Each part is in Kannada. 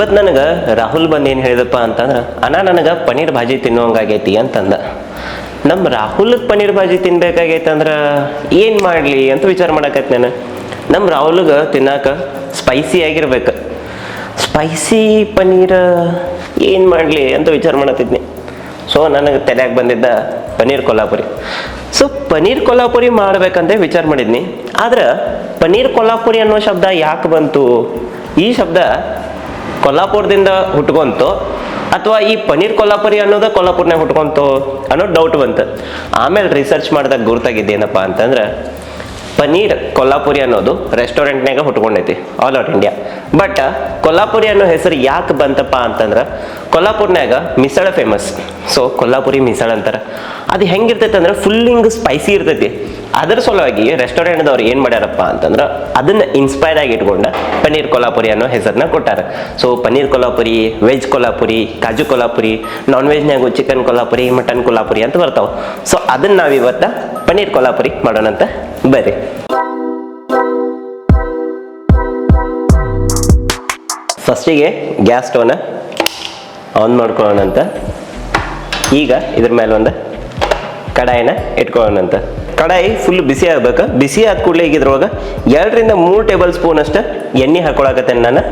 ಇವತ್ತು ನನಗೆ ರಾಹುಲ್ ಬಂದು ಏನು ಹೇಳಿದಪ್ಪ ಅಂತಂದ್ರೆ, ಅಣ್ಣ, ನನಗೆ ಪನ್ನೀರ್ ಭಾಜಿ ತಿನ್ನುವಂಗಾಗೈತಿ ಅಂತಂದ. ನಮ್ಮ ರಾಹುಲ್ಗೆ ಪನ್ನೀರ್ ಭಾಜಿ ತಿನ್ಬೇಕಾಗೈತೆ ಅಂದ್ರೆ ಏನು ಮಾಡಲಿ? ಅಂತ ವಿಚಾರ ಮಾಡಕತ್ತೆ ನಾನು. ನಮ್ಮ ರಾಹುಲ್ಗೆ ತಿನ್ನಾಕ ಸ್ಪೈಸಿ ಆಗಿರ್ಬೇಕು. ಸ್ಪೈಸಿ ಪನ್ನೀರ್ ಏನು ಮಾಡಲಿ? ಅಂತ ವಿಚಾರ ಮಾಡತ್ತಿದ್ನಿ. ಸೊ ನನಗೆ ತಲೆಯಾಗ ಬಂದಿದ್ದ ಪನ್ನೀರ್ ಕೊಲ್ಲಾಪುರಿ. ಸೊ ಪನ್ನೀರ್ ಕೊಲ್ಲಾಪುರಿ ಮಾಡ್ಬೇಕಂತ ವಿಚಾರ ಮಾಡಿದ್ನಿ. ಆದ್ರೆ, ಪನ್ನೀರ್ ಕೊಲ್ಲಾಪುರಿ ಅನ್ನೋ ಶಬ್ದ ಯಾಕೆ ಬಂತು? ಈ ಶಬ್ದ ಕೊಲ್ಲಾಪುರದಿಂದ ಹುಟ್ಕೊಂತು, ಅಥವಾ ಈ ಪನೀರ್ ಕೊಲ್ಲಾಪುರಿ ಅನ್ನೋದ ಕೊಲ್ಲಾಪುರ್ನಾಗ ಹುಟ್ಕೊಂತು ಅನ್ನೋ ಡೌಟ್ ಬಂತು. ಆಮೇಲೆ ರಿಸರ್ಚ್ ಮಾಡಿದಾಗ ಗುರ್ತಾಗಿದ್ದೇನಪ್ಪ ಅಂತಂದ್ರೆ, ಪನೀರ್ ಕೊಲ್ಲಾಪುರಿ ಅನ್ನೋದು ರೆಸ್ಟೋರೆಂಟ್ನಾಗ ಹುಟ್ಕೊಂಡೈತಿ all over India but Kolhapuri ಅನ್ನೋ ಹೆಸರು ಯಾಕೆ ಬಂತಪ್ಪ ಅಂತಂದ್ರೆ ಕೊಲ್ಲಾಪುರ್ನಾಗ ಮಿಸಳ ಫೇಮಸ್ ಸೊ ಕೊಲ್ಲಾಪುರಿ ಮಿಸಳ ಅಂತಾರೆ. ಅದು ಹೆಂಗಿರ್ತೈತೆ ಅಂದ್ರೆ ಫುಲ್ ಹಿಂಗ್ ಸ್ಪೈಸಿ ಇರ್ತೈತಿ. ಅದರ ಸಲುವಾಗಿ ರೆಸ್ಟೋರೆಂಟ್ದವ್ರು ಏನು ಮಾಡ್ಯಾರಪ್ಪ ಅಂತಂದ್ರೆ, ಅದನ್ನ ಇನ್ಸ್ಪೈರ್ ಆಗಿ ಇಟ್ಕೊಂಡ ಪನ್ನೀರ್ ಕೊಲ್ಲಾಪುರಿ ಅನ್ನೋ ಹೆಸರನ್ನ ಕೊಟ್ಟಾರ. ಸೊ ಪನ್ನೀರ್ ಕೊಲ್ಲಾಪುರಿ, ವೆಜ್ ಕೊಲ್ಲಾಪುರಿ, ಕಾಜು ಕೊಲ್ಲಾಪುರಿ ನಾನ್ ವೆಜ್ನಾಗು ಚಿಕನ್ ಕೊಲ್ಲಾಪುರಿ ಮಟನ್ ಕೊಲ್ಲಾಪುರಿ ಅಂತ ಬರ್ತಾವ. ಸೊ ಅದನ್ನ ನಾವಿವತ್ತ ಪನ್ನೀರ್ ಕೊಲ್ಲಾಪುರಿ ಮಾಡೋಣ ಅಂತ ಬರ್ರಿ. ಫಸ್ಟಿಗೆ ಗ್ಯಾಸ್ ಸ್ಟವ್ನ ಆನ್ ಮಾಡ್ಕೊಳ್ಳೋಣ ಅಂತ. ಈಗ ಇದ್ರ ಮೇಲೆ ಒಂದು ಕಡಾಯಿನ ಇಟ್ಕೊಳ್ಳೋಣ ಅಂತ. ಕಡಾಯಿ ಫುಲ್ ಬಿಸಿ ಆಗ್ಬೇಕು? ಬಿಸಿ ಆದ ಕೂಡಲೇ ಈಗ ಇದ್ರೊಳಗೆ ಎರಡರಿಂದ ಮೂರು ಟೇಬಲ್ ಸ್ಪೂನ್ ಅಷ್ಟು ಎಣ್ಣೆ ಹಾಕೊಳಕತ್ತೇನೆ ನಾನು.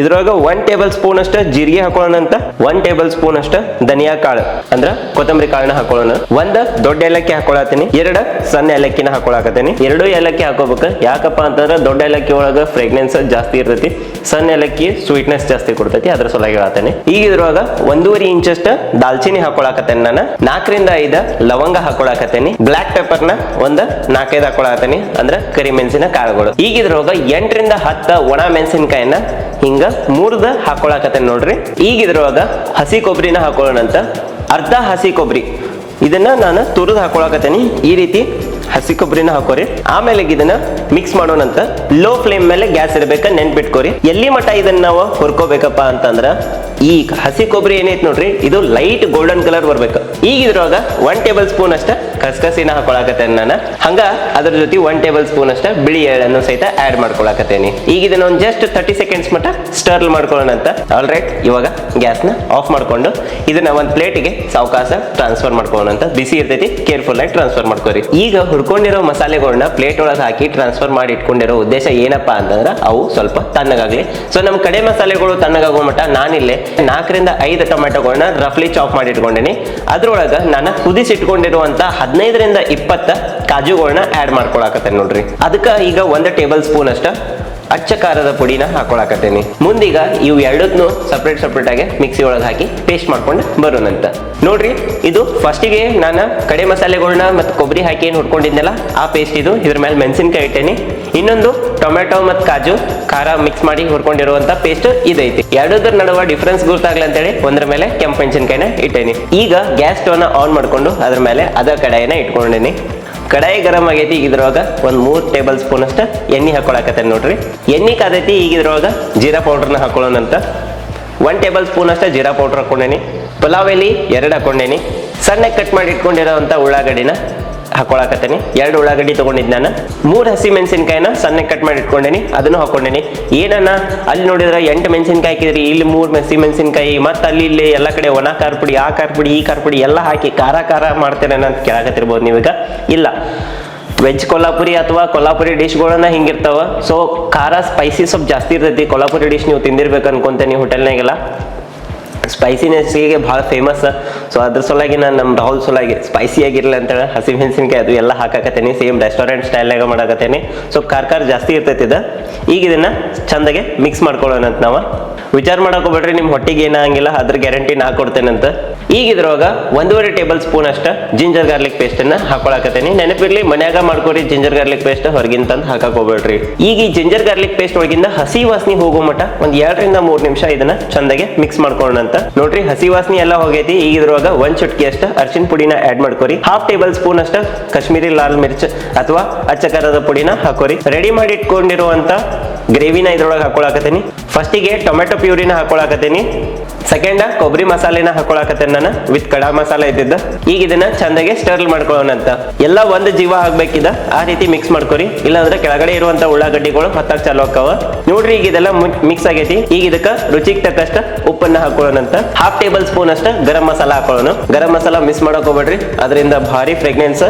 ಇದ್ರೊಳಗೆ ಒನ್ ಟೇಬಲ್ ಸ್ಪೂನ್ ಅಷ್ಟು ಜೀರಿಗೆ ಹಾಕೊಳ್ಳೋಣ ಅಂತ ಒನ್ ಟೇಬಲ್ ಸ್ಪೂನ್ ಅಷ್ಟು ಧನಿಯಾ ಕಾಳು. ಅಂದ್ರೆ ಕೊತ್ತಂಬರಿ ಕಾಳನ್ನ ಹಾಕೊಳ್ಳೋಣ ಒಂದ್ ದೊಡ್ಡ ಏಲಕ್ಕಿ ಹಾಕೊಳತೀನಿ ಎರಡ ಸಣ್ಣ ಏಲಕ್ಕಿನ ಹಾಕೊಳಕತ್ತೀನಿ. ಎರಡು ಏಲಕ್ಕಿ ಹಾಕೋಬೇಕು. ಯಾಕಪ್ಪ ಅಂತಂದ್ರೆ ದೊಡ್ಡ ಏಲಕ್ಕಿ ಒಳಗ ಫ್ರೆಗ್ನೆನ್ಸ್ ಜಾಸ್ತಿ ಇರ್ತೈತಿ. ಸಣ್ಣ ಏಲಕ್ಕಿ ಸ್ವೀಟ್ನೆಸ್ ಜಾಸ್ತಿ ಕೊಡ್ತೈತಿ, ಅದ್ರ ಸಲುವಾಗಿ ಹೇಳ್ತೇನೆ ಈಗ ಇದ್ರೊಳಗ ಒಂದೂವರೆ ಇಂಚಷ್ಟ ದಾಲ್ಚಿನಿ ಹಾಕೊಳಕತ್ತೇನೆ ನಾನು. ನಾಲ್ಕರಿಂದ ಐದ ಲವಂಗ ಹಾಕೊಳಕತ್ತೇನಿ. ಬ್ಲಾಕ್ ಪೆಪ್ಪರ್ನ ಒಂದ್ ನಾಲ್ಕೈದು ಹಾಕೊಳಕತ್ತೇನಿ, ಅಂದ್ರ ಕರಿಮೆಣಸಿನ ಕಾಳುಗಳು. ಈಗ ಇದ್ರೊಳಗ ಎಂಟರಿಂದ ಹತ್ತ ಒಣ ಮೆಣಸಿನಕಾಯಿನ ಹಿಂಗ ಮೂರ್ದ ಹಾಕೊಳಕತ್ತೇನೆ ನೋಡ್ರಿ. ಈಗ ಇದ್ರೊಳಗ ಹಸಿ ಕೊಬ್ಬರಿನ ಹಾಕೊಳ್ಳೋಣ ಅಂತ ಅರ್ಧ ಹಸಿ ಕೊಬ್ಬರಿ ಇದನ್ನ ನಾನು ತುರಿದು ಹಾಕೊಳಕತ್ತೇನಿ. ಈ ರೀತಿ ಹಸಿ ಕೊಬ್ಬರಿನ ಹಾಕೋರಿ. ಆಮೇಲೆ ಇದನ್ನ ಮಿಕ್ಸ್ ಮಾಡೋಣಂತ ಲೋ ಫ್ಲೇಮ್ ಮೇಲೆ ಗ್ಯಾಸ್ ಇರ್ಬೇಕ ನೆನ್ಪಿಟ್ಕೋರಿ. ಎಲ್ಲಿ ಮಟ್ಟ ಇದನ್ನ ನಾವು ಹುರ್ಕೋಬೇಕಪ್ಪ ಅಂತಂದ್ರ ಈ ಹಸಿ ಕೊಬ್ಬರಿ ಏನೈತಿ ನೋಡ್ರಿ, ಇದು ಲೈಟ್ ಗೋಲ್ಡನ್ ಕಲರ್ ಬರ್ಬೇಕು. ಈಗ ಒನ್ ಟೇಬಲ್ ಸ್ಪೂನ್ ಅಷ್ಟ ಕಸ್ಕಸಿನ ಹಾಕೊಳಕತ್ತೇನೆ ನಾನು. ಹಂಗ ಅದ್ರ ಜೊತೆ ಒನ್ ಟೇಬಲ್ ಸ್ಪೂನ್ ಅಷ್ಟ ಬಿಳಿ ಎಳ್ಳನ್ನು ಸಹಿತ ಆಡ್ ಮಾಡ್ಕೊಳಕತ್ತೇನಿ. ಈಗ ಇದನ್ನ ಒಂದು ಜಸ್ಟ್ ತರ್ಟಿ ಸೆಕೆಂಡ್ಸ್ ಮಟ್ಟ ಸ್ಟರ್ಲ್ ಮಾಡ್ಕೊಳ್ಳೋಣ ಅಂತ ಆಲ್ ರೈಟ್ ಇವಾಗ ಗ್ಯಾಸ್ನ ಆಫ್ ಮಾಡ್ಕೊಂಡು ಇದನ್ನ ಒಂದು ಪ್ಲೇಟಿಗೆ ಸಾವಕಾಶ ಟ್ರಾನ್ಸ್ಫರ್ ಮಾಡ್ಕೊಳ್ಳೋಣ ಅಂತ ಬಿಸಿ ಇರ್ತೈತಿ ಕೇರ್ಫುಲ್ ಆಗಿ ಟ್ರಾನ್ಸ್ಫರ್ ಮಾಡ್ಕೋರಿ. ಈಗ ಹುರ್ಕೊಂಡಿರೋ ಮಸಾಲೆಗಳನ್ನ ಪ್ಲೇಟ್ ಒಳಗೆ ಹಾಕಿ ಟ್ರಾನ್ಸ್ಫರ್ ಮಾಡಿ ಇಟ್ಕೊಂಡಿರೋ ಉದ್ದೇಶ ಏನಪ್ಪಾ ಅಂತಂದ್ರೆ ಅವು ಸ್ವಲ್ಪ ತಣ್ಣಗಾಗ್ಲಿ. ಸೊ ನಮ್ಮ ಕಡೆ ಮಸಾಲೆಗಳು ತಣ್ಣಗಾಗೋ ಮಟ್ಟ ನಾನಿಲ್ಲೇ. ನಾಲ್ಕರಿಂದ ಐದು ಟೊಮೆಟೊಗಳನ್ನ ರಫ್ಲಿ ಚಾಪ್ ಮಾಡಿ ಇಟ್ಕೊಂಡೇನಿ. ಅದ್ರೊಳಗ ನಾನು ಕುದಿಸಿಟ್ಕೊಂಡಿರುವಂತ ಹದಿನೈದರಿಂದ ಇಪ್ಪತ್ತ ಕಾಜುಗಳನ್ನ ಆ್ಯಡ್ ಮಾಡ್ಕೊಳಕತ್ತೇನೆ ನೋಡ್ರಿ. ಅದಕ್ಕೆ ಈಗ ಒಂದು ಟೇಬಲ್ ಸ್ಪೂನ್ ಅಷ್ಟ ಅಚ್ಚ ಖಾರದ ಪುಡಿನ ಹಾಕೊಳಕತ್ತೇನಿ. ಮುಂದೀಗ ಇವು ಎರಡನ್ನೂ ಸಪ್ರೇಟ್ ಸಪ್ರೇಟ್ ಆಗಿ ಮಿಕ್ಸಿ ಒಳಗೆ ಹಾಕಿ ಪೇಸ್ಟ್ ಮಾಡ್ಕೊಂಡು ಬರೋಣಂತ. ನೋಡ್ರಿ, ಇದು ಫಸ್ಟಿಗೆ ನಾನು ಕಡೆ ಮಸಾಲೆಗಳನ್ನ ಮತ್ತು ಕೊಬ್ಬರಿ ಹಾಕಿ ಏನು ಹುಡ್ಕೊಂಡಿದ್ನಲ್ಲ ಆ ಪೇಸ್ಟ್ ಇದು ಇದ್ರ ಮೇಲೆ ಮೆಣಸಿನ್ಕಾಯಿ ಇಟ್ಟೇನಿ. ಇನ್ನೊಂದು ಟೊಮೆಟೊ ಮತ್ತು ಕಾಜು, ಖಾರ ಮಿಕ್ಸ್ ಮಾಡಿ ಹುರ್ಕೊಂಡಿರುವಂತ ಪೇಸ್ಟ್ ಇದೈತಿ. ಎರಡುದ್ರ ನಡುವ ಡಿಫ್ರೆನ್ಸ್ ಗೊತ್ತಾಗ್ಲಿ ಅಂತೇಳಿ ಒಂದ್ರ ಮೇಲೆ ಕೆಂಪು ಮೆಣಸಿನಕಾಯಿನ ಇಟ್ಟೇನಿ. ಈಗ ಗ್ಯಾಸ್ ಸ್ಟವ್ನ ಆನ್ ಮಾಡ್ಕೊಂಡು ಅದ್ರ ಮೇಲೆ ಅದ ಕಡಾಯಿನ ಇಟ್ಕೊಂಡೇನಿ. ಕಡಾಯಿ ಗರಂ ಆಗೈತಿ, ಇದ್ರೊಳಗ ಒಂದ್ ಮೂರ್ ಟೇಬಲ್ ಸ್ಪೂನ್ ಅಷ್ಟ ಎಣ್ಣೆ ಹಾಕೊಳಕತ್ತೇನೆ ನೋಡ್ರಿ. ಎಣ್ಣೆ ಕಾದೈತಿ, ಈಗ ಇದ್ರೊಳಗ ಜೀರಾ ಪೌಡರ್ನ ಹಾಕೊಳ್ಳೋಣ ಅಂತ. ಒನ್ ಟೇಬಲ್ ಸ್ಪೂನ್ ಅಷ್ಟ ಜೀರಾ ಪೌಡರ್ ಹಾಕೊಂಡೇನಿ. ಪಲಾವ್ ಎಲೆ ಎರಡು ಹಾಕೊಂಡೇನಿ. ಸಣ್ಣ ಕಟ್ ಮಾಡಿ ಇಟ್ಕೊಂಡಿರೋವಂಥ ಉಳ್ಳಾಗಡ್ಡಿನ ಹಾಕೊಳಕತ್ತೇನಿ. ಎರಡು ಉಳ್ಳಾಗಡ್ಡಿ ತಗೊಂಡಿದ್ದೆ ನಾನು. ಮೂರು ಹಸಿ ಮೆಣಸಿನ್ಕಾಯಿನ ಸಣ್ಣ ಕಟ್ ಮಾಡಿ ಇಟ್ಕೊಂಡೇನಿ. ಅದನ್ನು ಹಾಕೊಂಡೇನಿ. ಏನನ್ನ? ಅಲ್ಲಿ ನೋಡಿದ್ರೆ ಎಂಟು ಮೆಣಸಿನಕಾಯಿ ಹಾಕಿದ್ರಿ. ಇಲ್ಲಿ ಮೂರು ಹಸಿ ಮೆಣಸಿನಕಾಯಿ, ಮತ್ತೆ ಅಲ್ಲಿ ಇಲ್ಲಿ ಎಲ್ಲ ಕಡೆ ಒಣ ಖಾರ ಪುಡಿ, ಆ ಖಾರ ಪುಡಿ, ಈ ಖಾರ ಪುಡಿ ಎಲ್ಲ ಹಾಕಿ ಖಾರ ಖಾರ ಮಾಡ್ತೇನೆ ಅಂತ ಕೇಳಕತ್ತಿರ್ಬೋದು ನೀವೀಗ. ಇಲ್ಲ. ವೆಜ್ ಕೊಲ್ಲಾಪುರಿ ಅಥವಾ ಕೊಲ್ಲಾಪುರಿ ಡಿಶ್ಗಳನ್ನ ಹಿಂಗಿರ್ತಾವ. ಸೊ ಖಾರ ಸ್ಪೈಸಿ ಸ್ವಲ್ಪ ಜಾಸ್ತಿ ಇರ್ತೈತಿ. ಕೊಲ್ಲಾಪುರಿ ಡಿಶ್ ನೀವು ತಿಂದಿರ್ಬೇಕು ಅನ್ಕೊಂತೇನೆ ಹೋಟೆಲ್ನಾಗೆಲ್ಲ ಸ್ಪೈಸಿನೆಸ್ಸಿಗೆ ಭಾಳ ಫೇಮಸ್ ಸೊ ಅದ್ರ ಸಲುವಾಗಿ ನಾನು ನಮ್ಮ ರಾಹುಲ್ ಸಲುವಾಗಿ ಸ್ಪೈಸಿ ಆಗಿರಲಿ ಅಂತೇಳಿ ಹಸಿ ಮೆಣಸಿನಕಾಯಿ ಅದು ಎಲ್ಲ ಹಾಕಾಕತ್ತೇನೆ. ಸೇಮ್ ರೆಸ್ಟೋರೆಂಟ್ ಸ್ಟೈಲ್ನಾಗ ಮಾಡಾಕತ್ತೇನೆ. ಸೊ ಖಾರ ಜಾಸ್ತಿ ಇರ್ತೈತಿ ಈಗ ಇದನ್ನ ಚಂದಾಗೆ ಮಿಕ್ಸ್ ಮಾಡ್ಕೊಳ್ಳೋಣ ಅಂತ ನಾವು. ವಿಚಾರ ಮಾಡಕ್ ಬಿಡ್ರಿ ನಿಮ್ಮ ಹೊಟ್ಟಿಗೆ ಏನಾಗಿಲ್ಲ ಅದ್ರ ಗ್ಯಾರಂಟಿ ನಾ ಕೊಡ್ತೇನಂತ ಈಗ ಇದ್ರೊಳಗ ಒಂದೂವರೆ ಟೇಬಲ್ ಸ್ಪೂನ್ ಅಷ್ಟ ಜಿಂಜರ್ ಗಾರ್ಲಿಕ್ ಪೇಸ್ಟನ್ನು ಹಾಕೊಳಕತ್ತೇನೆ. ನೆನಪಿರ್ಲಿ, ಮನ್ಯಾಗ ಮಾಡ್ಕೊರಿ ಜಿಂಜರ್ ಗಾರ್ಲಿಕ್ ಪೇಸ್ಟ್ ಹೊರಗಿನ ತಂದು ಹಾಕಕ್ಕೆ ಹೋಗ್ಬೇಡ್ರಿ. ಈಗ ಈ ಜಿಂಜರ್ ಗಾರ್ಲಿಕ್ ಪೇಸ್ಟ್ ಒಳಗಿಂದ ಹಸಿ ವಾಸನೆ ಹೋಗೋ ಮಟ್ಟ ಒಂದು ಎರಡರಿಂದ ಮೂರು ನಿಮಿಷ ಇದನ್ನ ಚಂದಾಗೆ ಮಿಕ್ಸ್ ಮಾಡ್ಕೊಳ್ಳೋಣ ಅಂತ. ನೋಡ್ರಿ, ಹಸಿ ವಾಸನೆ ಎಲ್ಲ ಹೋಗೈತಿ. ಈಗ ಒಂದ್ ಚುಟ್ಕಿ ಅಷ್ಟ ಅರ್ಶಿನ ಪುಡಿನ ಆಡ್ ಮಾಡ್ಕೊರಿ. ಹಾಫ್ ಟೇಬಲ್ ಸ್ಪೂನ್ ಅಷ್ಟ, ಕಾಶ್ಮೀರಿ ಲಾಲ್ ಮಿರ್ಚ್ ಅಥವಾ ಅಚ್ಚಕರದ ಪುಡಿನ ಹಾಕೋರಿ. ರೆಡಿ ಮಾಡಿ ಇಟ್ಕೊಂಡಿರುವಂತ ಗ್ರೇವಿನ ಇದ್ರೊಳಗೆ ಹಾಕೊಳಕತ್ತೀನಿ. ಫಸ್ಟಿಗೆ ಟೊಮೆಟೊ ಪ್ಯೂರಿನ ಹಾಕೊಳಕತ್ತೀನಿ. ಸೆಕೆಂಡ್ ಕೊಬ್ಬರಿ ಮಸಾಲೆನ ಹಾಕೊಳಕತ್ತೇನೆ ನಾನು ವಿತ್ ಕಡಾ ಮಸಾಲೆ ಇದ್ದಿದ್ದ. ಈಗ ಇದನ್ನ ಚಂದಾಗೆ ಸ್ಟರ್ಲ್ ಮಾಡ್ಕೊಳ್ಳೋಣ ಅಂತ. ಎಲ್ಲ ಒಂದು ಜೀವ ಆಗ್ಬೇಕಿದ, ಆ ರೀತಿ ಮಿಕ್ಸ್ ಮಾಡ್ಕೊರಿ. ಇಲ್ಲಾಂದ್ರೆ ಕೆಳಗಡೆ ಇರುವಂತ ಉಳ್ಳಾಗಡ್ಡಿಗಳು ಹೊತ್ತಾಗ ಚಾಲು ಹಾಕವ ನೋಡ್ರಿ, ಈಗ ಇದೆಲ್ಲ ಮಿಕ್ಸ್ ಆಗೈತಿ. ಈಗ ಇದಕ್ಕ ರುಚಿಗೆ ತಕ್ಕಷ್ಟ ಉಪ್ಪನ್ನ ಹಾಕೊಳ್ಳೋಣ ಅಂತ. ಹಾಫ್ ಟೇಬಲ್ ಸ್ಪೂನ್ ಅಷ್ಟ ಗರಂ ಮಸಾಲ ಹಾಕೊಳ್ಳೋಣ ಗರಂ ಮಸಾಲ ಮಿಸ್ ಮಾಡಕ್ ಹೋಗ್ಬೇಡ್ರಿ. ಅದರಿಂದ ಭಾರಿ ಫ್ರೆಗ್ನೆನ್ಸ್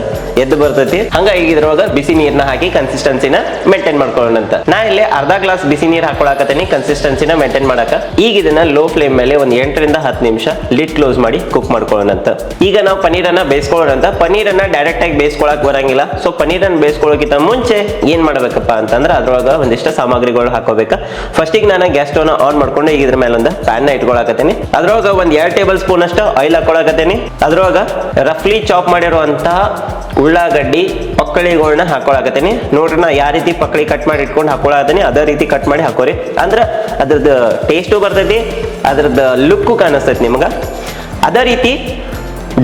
ಎದ್ದು ಬರ್ತೈತಿ. ಈಗ ಇದ್ರೊಳಗ ಬಿಸಿ ನೀರ್ನ ಹಾಕಿ ಕನ್ಸಿಸ್ಟೆನ್ಸಿನ ಮೇಂಟೈನ್ ಮಾಡ್ಕೊಳ್ಳೋಣ ಅಂತ. ನಾ ಇಲ್ಲಿ ಅರ್ಧ ಗ್ಲಾಸ್ ಬಿಸಿ ನೀರ್ ಹಾಕೊಳಕತ್ತೀನಿ ಕನ್ಸಿಸ್ಟೆನ್ಸಿನ ಮೇಂಟೈನ್ ಮಾಡಕ. ಈಗ ಇದನ್ನ ಲೋ ಫ್ಲೇಮ್ ಮೇಲೆ ಒಂದ್ ಎಂಟರಿಂದ ಹತ್ತು ನಿಮಿಷ ಲಿಡ್ ಕ್ಲೋಸ್ ಮಾಡಿ ಕುಕ್ ಮಾಡ್ಕೊಳ್ಳೋಣ ಅಂತ. ಈಗ ನಾವು ಪನೀರನ್ನ ಬೇಯಿಸ್ಕೊಳ್ಳೋಣ ಅಂತ. ಪನೀರನ್ನ ಡೈರೆಕ್ಟ್ ಆಗಿ ಬೇಯಿಸ್ಕೊಳಕ್ ಬರಂಗಿಲ್ಲ. ಸೊ ಪನೀರನ್ನ ಬೇಯಿಸ್ಕೊಳ್ಳೋಕ್ಕಿಂತ ಮುಂಚೆ ಏನ್ ಮಾಡ್ಬೇಕಪ್ಪ ಅಂತಂದ್ರೆ ಅದ್ರೊಳಗ ಒಂದಿಷ್ಟು ಸಾಮಗ್ರಿಗಳು ಹಾಕೋಬೇಕು. ಫಸ್ಟಿಗೆ ನಾನು ಗ್ಯಾಸ್ ಸ್ಟೋವ್ನ ಆನ್ ಮಾಡ್ಕೊಂಡು ಈಗ ಇದ್ರ ಮೇಲೆ ಒಂದು ಪ್ಯಾನ್ ಇಟ್ಕೊಳಕತ್ತೀನಿ. ಅದ್ರೊಳಗ ಒಂದ್ ಎರಡು ಟೇಬಲ್ ಸ್ಪೂನ್ ಅಷ್ಟು ಆಯಿಲ್ ಹಾಕೊಳಕತ್ತೀನಿ. ಅದ್ರೊಳಗ ರಫ್ಲಿ ಚಾಪ್ ಮಾಡಿರುವಂತಹ ಉಳ್ಳಾಗಡ್ಡಿ ಪಕ್ಕಳಿಗಳನ್ನ ಹಾಕೊಳಕತ್ತೀನಿ. ನೋಡ್ರಿ ನಾ ಯಾವ ರೀತಿ ಪಕ್ಕಳಿ ಕಟ್ ಮಾಡಿ ಇಟ್ಕೊಂಡು ಹಾಕೊಳಕತ್ತೀನಿ ಅದೇ ರೀತಿ ಕಟ್ ಮಾಡಿ ಹಾಕೋರಿ. ಅಂದ್ರ ಅದ್ರದ ಟೇಸ್ಟು ಬರ್ತೈತಿ ಅದ್ರದ ಲುಕ್ಕು ಕಾಣಿಸ್ತೈತಿ ನಿಮ್ಗೆ. ಅದೇ ರೀತಿ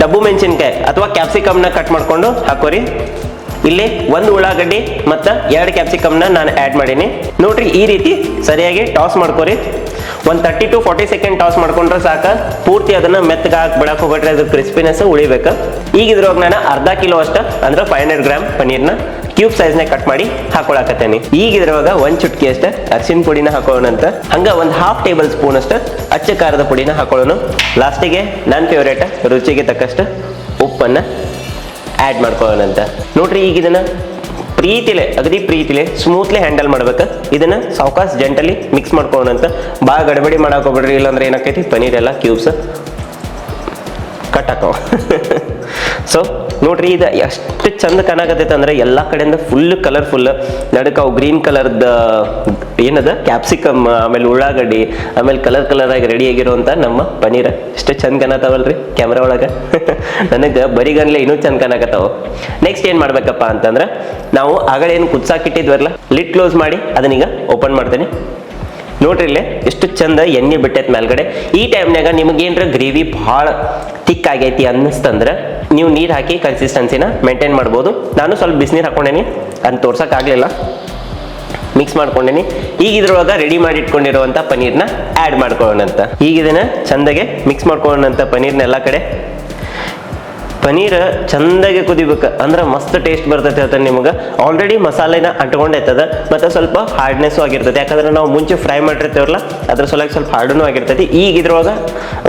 ಡಬ್ಬು ಮೆಣಸಿನ್ಕಾಯಿ ಅಥವಾ ಕ್ಯಾಪ್ಸಿಕಮ್ನ ಕಟ್ ಮಾಡ್ಕೊಂಡು ಹಾಕೋರಿ. ಇಲ್ಲಿ ಒಂದು ಉಳ್ಳಾಗಡ್ಡಿ ಮತ್ತು ಎರಡು ಕ್ಯಾಪ್ಸಿಕಮ್ನ ನಾನು ಆ್ಯಡ್ ಮಾಡೀನಿ. ನೋಡ್ರಿ ಈ ರೀತಿ ಸರಿಯಾಗಿ ಟಾಸ್ ಮಾಡ್ಕೊರಿ. ಒಂದು thirty to forty second toss ಮಾಡ್ಕೊಂಡ್ರೆ ಸಾಕ. ಪೂರ್ತಿ ಅದನ್ನ ಮೆತ್ತಗೆ ಹಾಕಿ ಬಿಡಕ್ಕೆ ಹೋಗ್ಬಿಟ್ರೆ ಅದ್ರ ಕ್ರಿಸ್ಪಿನೆಸ್ ಉಳಿಬೇಕು. ಈಗ ಇದ್ರೊಳಗೆ ನಾನು ಅರ್ಧ ಕಿಲೋ ಅಷ್ಟ, ಅಂದ್ರೆ ಫೈವ್ ಹಂಡ್ರೆಡ್ ಗ್ರಾಮ್ ಪನ್ನೀರ್ನ ಕ್ಯೂಬ್ ಸೈಜ್ನ ಕಟ್ ಮಾಡಿ ಹಾಕೊಳಕತ್ತೇನೆ. ಈಗ ಇದ್ರೊಳಗೆ ಒಂದು ಚುಟ್ಕಿ ಅಷ್ಟ ಅರ್ಶಿನ ಪುಡಿನ ಹಾಕೋಣಂತ ಹಂಗ ಒಂದ್ ಹಾಫ್ ಟೇಬಲ್ ಸ್ಪೂನ್ ಅಷ್ಟ ಅಚ್ಚ ಖಾರದ ಪುಡಿನ ಹಾಕೊಳ್ಳೋಣ. ಲಾಸ್ಟಿಗೆ ನನ್ನ ಫೇವ್ರೇಟ್ ರುಚಿಗೆ ತಕ್ಕಷ್ಟು ಉಪ್ಪನ್ನ ಆ್ಯಡ್ ಮಾಡ್ಕೊಳ್ಳೋಣಂತ. ನೋಡ್ರಿ ಈಗ ಇದನ್ನ ಪ್ರೀತಿಲೆ, ಅಗದಿ ಪ್ರೀತಿಲೆ ಸ್ಮೂತ್ಲಿ ಹ್ಯಾಂಡಲ್ ಮಾಡ್ಬೇಕು. ಇದನ್ನ ಸಾವಕಾಶ ಜೆಂಟಲಿ ಮಿಕ್ಸ್ ಮಾಡ್ಕೊಳ್ಳೋಣ ಅಂತ. ಭಾಳ ಗಡಬಡಿ ಮಾಡಕ್ ಹೋಗ್ಬೇಡ್ರಿ, ಇಲ್ಲಾಂದ್ರೆ ಏನಾಕೈತಿ ಪನೀರ್ ಎಲ್ಲ ಕ್ಯೂಬ್ಸ್ ಕಟ್ ಹಾಕವ ಸೊ ನೋಡ್ರಿ ಇದು ಎಷ್ಟು ಚಂದ ಕಾಣಕತ್ತೈತೆ ಅಂದ್ರೆ ಎಲ್ಲ ಕಡೆಯಿಂದ ಫುಲ್ ಕಲರ್ಫುಲ್ ನಡಕ ಅವು ಗ್ರೀನ್ ಕಲರ್ದ ಏನದ? ಕ್ಯಾಪ್ಸಿಕಮ್ ಆಮೇಲೆ ಉಳ್ಳಾಗಡ್ಡಿ, ಆಮೇಲೆ ಕಲರ್ ಕಲರ್ ಆಗಿ ರೆಡಿ ಆಗಿರುವಂತ ನಮ್ಮ ಪನೀರ್. ಎಷ್ಟು ಚಂದ ಕಾಣತಾವಲ್ರಿ ಕ್ಯಾಮ್ರಾ ಒಳಗೆ? ನನಗೆ ಬರಿಗನ್ಲೆ ಇನ್ನೂ ಚಂದ ಕಾಣಕತ್ತಾವ ನೆಕ್ಸ್ಟ್ ಏನು ಮಾಡ್ಬೇಕಪ್ಪ ಅಂತಂದ್ರೆ, ನಾವು ಆಗಳೇನು ಕುದ್ಸಾಕಿಟ್ಟಿದ್ವಲ್ಲ ಲಿಟ್ ಕ್ಲೋಸ್ ಮಾಡಿ ಅದನ್ನೀಗ ಓಪನ್ ಮಾಡ್ತೇನೆ. ನೋಡ್ರಿ ಇಲ್ಲೇ, ಎಷ್ಟು ಚಂದ ಎಣ್ಣೆ ಬಿಟ್ಟೈತೆ ಮೇಲ್ಗಡೆ. ಈ ಟೈಮ್ನಾಗ ನಿಮ್ಗೆ ಏನ್ರ ಗ್ರೇವಿ ಭಾಳ ತಿಕ್ ಆಗೈತಿ ಅನ್ನಿಸ್ತಂದ್ರೆ ನೀವು ನೀರು ಹಾಕಿ ಕನ್ಸಿಸ್ಟೆನ್ಸಿನ ಮೇಂಟೈನ್ ಮಾಡ್ಬೋದು. ನಾನು ಸ್ವಲ್ಪ ಬಿಸಿನೀರು ಹಾಕೊಂಡೇನಿ ಅದನ್ನ ತೋರ್ಸೋಕ್ಕಾಗಲಿಲ್ಲ ಮಿಕ್ಸ್ ಮಾಡ್ಕೊಂಡೇನಿ. ಈಗ ಇದ್ರೊಳಗೆ ರೆಡಿ ಮಾಡಿ ಇಟ್ಕೊಂಡಿರುವಂಥ ಪನೀರ್ನ ಆ್ಯಡ್ ಮಾಡ್ಕೊಳ್ಳೋಣ ಅಂತ ಈಗ ಇದನ್ನ ಚಂದಗೆ ಮಿಕ್ಸ್ ಮಾಡ್ಕೊಳ್ಳೋಣ ಅಂತ ಪನೀರ್ನ ಎಲ್ಲ ಕಡೆ ಪನೀರ್ ಚಂದಾಗಿ ಕುದಿಬೇಕು. ಅಂದ್ರೆ ಮಸ್ತ್ ಟೇಸ್ಟ್ ಬರ್ತೈತೆ ಹೇಳ್ತಾನೆ ನಿಮಗೆ. ಆಲ್ರೆಡಿ ಮಸಾಲೆನ ಅಂಟ್ಕೊಂಡೈತದ ಮತ್ತು ಸ್ವಲ್ಪ ಹಾರ್ಡ್ನೆಸ್ಸು ಆಗಿರ್ತೈತೆ. ಯಾಕಂದ್ರೆ ನಾವು ಮುಂಚೆ ಫ್ರೈ ಮಾಡಿರ್ತೇವಲ್ಲ, ಅದ್ರ ಸಲುವಾಗಿ ಸ್ವಲ್ಪ ಹಾರ್ಡೂ ಆಗಿರ್ತೈತಿ. ಈಗ ಇದ್ರೊಳಗೆ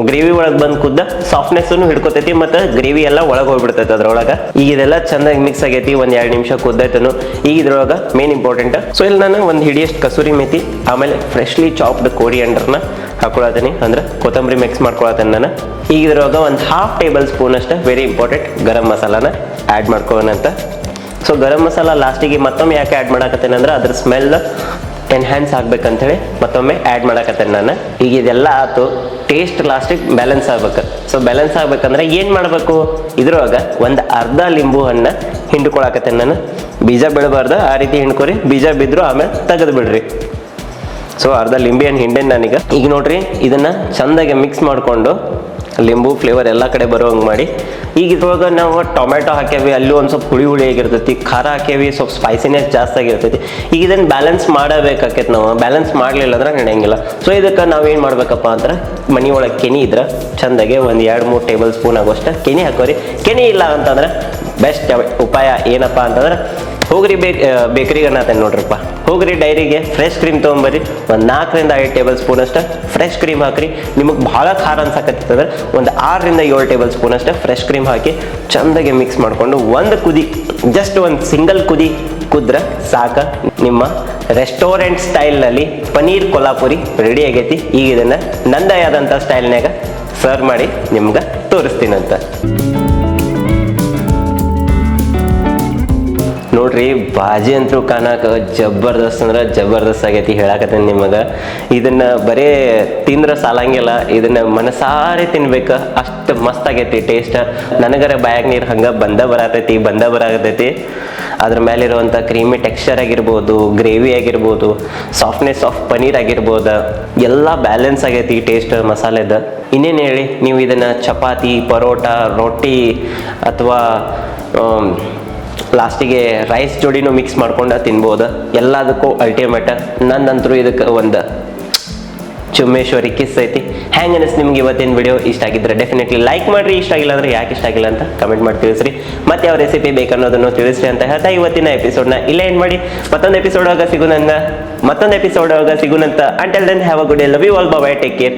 ಗ್ರೇವಿ ಒಳಗೆ ಬಂದು ಕುದ್ದ ಸಾಫ್ಟ್ನೆಸ್ಸನ್ನು ಹಿಡ್ಕೊತೈತಿ, ಮತ್ತು ಗ್ರೇವಿ ಎಲ್ಲ ಒಳಗೆ ಹೋಗ್ಬಿಡ್ತೈತೆ ಅದ್ರೊಳಗೆ. ಈಗ ಇದೆಲ್ಲ ಚಂದಾಗಿ ಮಿಕ್ಸ್ ಆಗೈತಿ, ಒಂದು ಎರಡು ನಿಮಿಷ ಕುದ್ದೈತನು. ಈಗ ಇದ್ರೊಳಗೆ ಮೇನ್ ಇಂಪಾರ್ಟೆಂಟ್ ಸೊ ಇಲ್ಲಿ ನಾನು ಒಂದು ಹಿಡಿಯಷ್ಟು ಕಸೂರಿ ಮೇತಿ, ಆಮೇಲೆ ಫ್ರೆಶ್ಲಿ ಚಾಪ್ಡ್ ಕೋಡಿ ಹಾಕೊಳತೀನಿ ಅಂದ್ರೆ ಕೊತ್ತಂಬರಿ ಮಿಕ್ಸ್ ಮಾಡ್ಕೊಳತ್ತೀನಿ ನಾನು. ಈಗ ಇದ್ರೊಳಗೆ ಒಂದು ಹಾಫ್ ಟೇಬಲ್ ಸ್ಪೂನ್ ಅಷ್ಟೇ ವೆರಿ ಇಂಪಾರ್ಟೆಂಟ್ ಗರಂ ಮಸಾಲಾನ ಆ್ಯಡ್ ಮಾಡ್ಕೊಳ್ಳೋಣ ಅಂತ. ಸೊ ಗರಂ ಮಸಾಲ ಲಾಸ್ಟಿಗೆ ಮತ್ತೊಮ್ಮೆ ಯಾಕೆ ಆ್ಯಡ್ ಮಾಡಕತ್ತೇನೆ ಅಂದ್ರೆ ಅದ್ರ ಸ್ಮೆಲ್ ಎನ್ಹ್ಯಾನ್ಸ್ ಆಗ್ಬೇಕಂತೇಳಿ ಮತ್ತೊಮ್ಮೆ ಆ್ಯಡ್ ಮಾಡಕತ್ತೇನೆ ನಾನು. ಈಗ ಇದೆಲ್ಲ ಆಯ್ತು ಟೇಸ್ಟ್ ಲಾಸ್ಟಿಗೆ ಬ್ಯಾಲೆನ್ಸ್ ಆಗ್ಬೇಕು. ಸೊ ಬ್ಯಾಲೆನ್ಸ್ ಆಗ್ಬೇಕಂದ್ರೆ ಏನು ಮಾಡಬೇಕು? ಇದ್ರೊಳಗೆ ಒಂದು ಅರ್ಧ ಲಿಂಬು ಹಣ್ಣು ಹಿಂಡ್ಕೊಳಕತ್ತೇನೆ ನಾನು. ಬೀಜ ಬೀಳಬಾರ್ದು, ಆ ರೀತಿ ಹಿಂಡ್ಕೊರಿ. ಬೀಜ ಬಿದ್ರು ಆಮೇಲೆ ತೆಗೆದು ಬಿಡ್ರಿ ಸೊ ಅರ್ಧ ಲಿಂಬೆ ಹಣ್ಣು ಹಿಂಡೆ ನಾನೀಗ. ಈಗ ನೋಡ್ರಿ, ಇದನ್ನ ಚಂದಾಗಿ ಮಿಕ್ಸ್ ಮಾಡಿಕೊಂಡು ಲಿಂಬು ಫ್ಲೇವರ್ ಎಲ್ಲ ಕಡೆ ಬರೋಂಗೆ ಮಾಡಿ. ಈಗ ಇದ್ರೊಳಗೆ ನಾವು ಟೊಮೆಟೊ ಹಾಕ್ಯಾವಿ, ಅಲ್ಲೂ ಒಂದು ಸ್ವಲ್ಪ ಹುಳಿ ಹುಳಿ ಆಗಿರ್ತೈತಿ, ಖಾರ ಹಾಕ್ಯಾವಿ, ಸ್ವಲ್ಪ ಸ್ಪೈಸಿನೆಸ್ ಜಾಸ್ತಿ ಆಗಿರ್ತೈತಿ. ಈಗ ಇದನ್ನು ಬ್ಯಾಲೆನ್ಸ್ ಮಾಡಬೇಕಾಕೈತೆ ನಾವು. ಬ್ಯಾಲೆನ್ಸ್ ಮಾಡಲಿಲ್ಲ ಅಂದ್ರೆ ನಡೆಯಂಗಿಲ್ಲ ಸೊ ಇದಕ್ಕೆ ನಾವೇನು ಮಾಡಬೇಕಪ್ಪ ಅಂದ್ರೆ, ಮನೆ ಒಳಗೆ ಕೆನಿ ಇದ್ರೆ, ಚಂದಾಗೆ ಒಂದು ಎರಡು ಮೂರು ಟೇಬಲ್ ಸ್ಪೂನ್ ಆಗೋಷ್ಟು ಕೆನಿ ಹಾಕೋರಿ. ಕೆನಿ ಇಲ್ಲ ಅಂತಂದ್ರೆ ಬೆಸ್ಟ್ ಉಪಾಯ ಏನಪ್ಪ ಅಂತಂದ್ರೆ ಹೋಗ್ರಿ ಬೇಕ್ ಬೇಕರಿಗೆ ಅನ್ನತೇನೆ ನೋಡ್ರಪ್ಪ. ಹೋಗ್ರಿ ಡೈರಿಗೆ ಫ್ರೆಶ್ ಕ್ರೀಮ್ ತೊಗೊಂಬರ್ರಿ. ಒಂದು ನಾಲ್ಕರಿಂದ ಐದು ಟೇಬಲ್ ಸ್ಪೂನ್ ಅಷ್ಟು ಫ್ರೆಶ್ ಕ್ರೀಮ್ ಹಾಕ್ರಿ. ನಿಮಗೆ ಭಾಳ ಖಾರ ಅನ್ಸಕತ್ತಿತ್ತಂದ್ರೆ ಒಂದು ಆರರಿಂದ ಏಳು ಟೇಬಲ್ ಸ್ಪೂನ್ ಅಷ್ಟು ಫ್ರೆಶ್ ಕ್ರೀಮ್ ಹಾಕಿ ಚಂದಾಗೆ ಮಿಕ್ಸ್ ಮಾಡಿಕೊಂಡು ಒಂದು ಕುದಿ ಜಸ್ಟ್ ಒಂದು ಸಿಂಗಲ್ ಕುದಿ ಕುದ್ರೆ ಸಾಕ. ನಿಮ್ಮ ರೆಸ್ಟೋರೆಂಟ್ ಸ್ಟೈಲ್ನಲ್ಲಿ ಪನೀರ್ ಕೊಲ್ಲಾಪುರಿ ರೆಡಿ ಆಗೈತಿ. ಈಗ ಇದನ್ನು ನಂದೇ ಆದಂಥ ಸ್ಟೈಲ್ನಾಗ ಸರ್ವ್ ಮಾಡಿ ನಿಮ್ಗೆ ತೋರಿಸ್ತೀನಂತ. ನೋಡ್ರಿ, ಬಾಜಿ ಅಂತೂ ಕಾಣಾಕ ಜಬರ್ದಸ್ತ್ ಅಂದ್ರೆ ಜಬರ್ದಸ್ತ್ ಆಗೈತಿ ಹೇಳಕತ್ತೀನಿ ನಿಮಗೆ. ಇದನ್ನ ಬರೇ ತಿಂದ್ರೆ ಸಾಲಂಗಿಲ್ಲ, ಇದನ್ನ ಮನಸಾರೆ ತಿನ್ಬೇಕು, ಅಷ್ಟು ಮಸ್ತ್ ಆಗೈತಿ ಟೇಸ್ಟ್ ನನಗರ ಬಾಯಾಗ ನೀರು ಹಂಗ ಬಂದ ಬರತೈತಿ, ಬಂದ ಬರಾಕತೈತಿ ಅದ್ರ ಮೇಲೆ ಇರುವಂಥ ಕ್ರೀಮಿ ಟೆಕ್ಸ್ಚರ್ ಆಗಿರ್ಬೋದು, ಗ್ರೇವಿ ಆಗಿರ್ಬೋದು ಸಾಫ್ಟ್ನೆಸ್ ಆಫ್ ಪನೀರ್ ಆಗಿರ್ಬೋದು, ಎಲ್ಲ ಬ್ಯಾಲೆನ್ಸ್ ಆಗೈತಿ ಟೇಸ್ಟ್ ಮಸಾಲೆದ. ಇನ್ನೇನು ಹೇಳಿ, ನೀವು ಇದನ್ನ ಚಪಾತಿ, ಪರೋಟ, ರೊಟ್ಟಿ ಅಥವಾ ಲಾಸ್ಟಿಗೆ ರೈಸ್ ಜೋಡಿನೂ ಮಿಕ್ಸ್ ಮಾಡ್ಕೊಂಡು ತಿನ್ಬೋದು. ಎಲ್ಲದಕ್ಕೂ ಅಲ್ಟಿಮೇಟ್ ನಂದಂತರೂ ಇದಕ್ಕೆ ಒಂದು. ಚುಮ್ಮೇಶ್ವರಿ ಕಿಸ್ ಐತಿ. ಹ್ಯಾಂಗ್ ಅನಿಸ್ ನಿಮ್ಗೆ ಇವತ್ತಿನ ವಿಡಿಯೋ ಇಷ್ಟ ಆಗಿದ್ರೆ ಡೆಫಿನೆಟ್ಲಿ ಲೈಕ್ ಮಾಡ್ರಿ. ಇಷ್ಟ ಆಗಿಲ್ಲ ಅಂದ್ರೆ ಯಾಕೆ ಇಷ್ಟ ಆಗಿಲ್ಲ ಅಂತ ಕಮೆಂಟ್ ಮಾಡಿ ತಿಳಿಸ್ರಿ. ಮತ್ತೆ ಯಾವ ರೆಸಿಪಿ ಬೇಕನ್ನೋದನ್ನು ತಿಳಿಸ್ರಿ ಅಂತ ಹೇಳ್ತಾ ಇವತ್ತಿನ ಎಪಿಸೋಡ್ನ ಇಲ್ಲೇ ಏನು ಮಾಡಿ. ಮತ್ತೊಂದು ಎಪಿಸೋಡ್ ಆಗ ಸಿಗುನಂಗ ಮತ್ತೊಂದು ಎಪಿಸೋಡ್ ಆಗ ಸಿಗುನಂತ until then have a good love you all bye take care